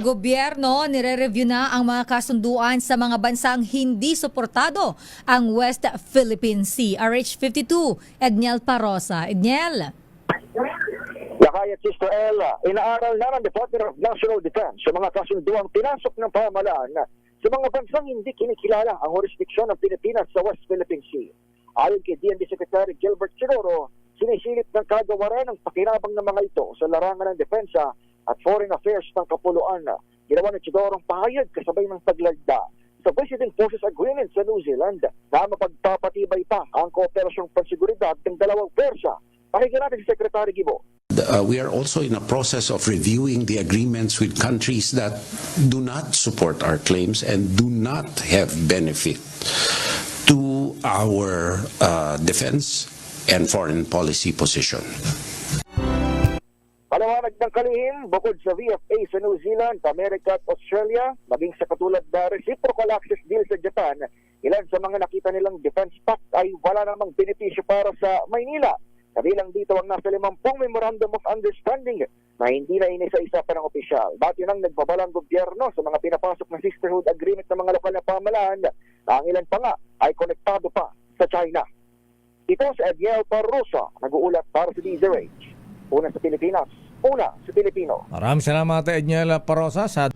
gobyerno, nire-review na ang mga kasunduan sa mga bansang hindi suportado ang West Philippine Sea. RH52, Edniel Parosa. Edniel. Lakay at Sister Ella, inaaral na ng Department of National Defense sa mga kasunduang pinasok ng pamahalaan sa mga bansang hindi kinikilala ang jurisdiksyon ng Pilipinas sa West Philippine Sea. Ayon kay DND Secretary Gilbert Chiroro, sinisilip ng kagawaran ng pakinabang ng mga ito sa larangan ng depensa at foreign affairs ng kapuluan. Ginawa ni Chidoro ang pahayag kasabay ng taglagda sa Visiting Forces Agreement sa New Zealand na mapagpapatibay pa ang kooperasyong pansiguridad ng dalawang persa. Pakinggan natin si Secretary Gibo. Uh, we are also in a process of reviewing the agreements with countries that do not support our claims and do not have benefit to our uh, defense and foreign policy position. Palawanag ng kalihim, bukod sa VFA sa New Zealand, Amerika at Australia, maging sa katulad na reciprocal access deal sa Japan, ilan sa mga nakita nilang defense pact ay wala namang benepisyo para sa Maynila. Kabilang dito ang nasa 50 Memorandum of Understanding na hindi na inisa-isa pa ng opisyal. Dati nang nagbabalang gobyerno sa mga pinapasok na sisterhood agreement ng mga lokal na pamalaan na ang ilan pa nga ay konektado pa sa China. Ito si Adiel Parrosa, nag-uulat para sa DZRH. Una sa Pilipinas, una sa Pilipino. Maraming salamat, Edniel Parosa, sa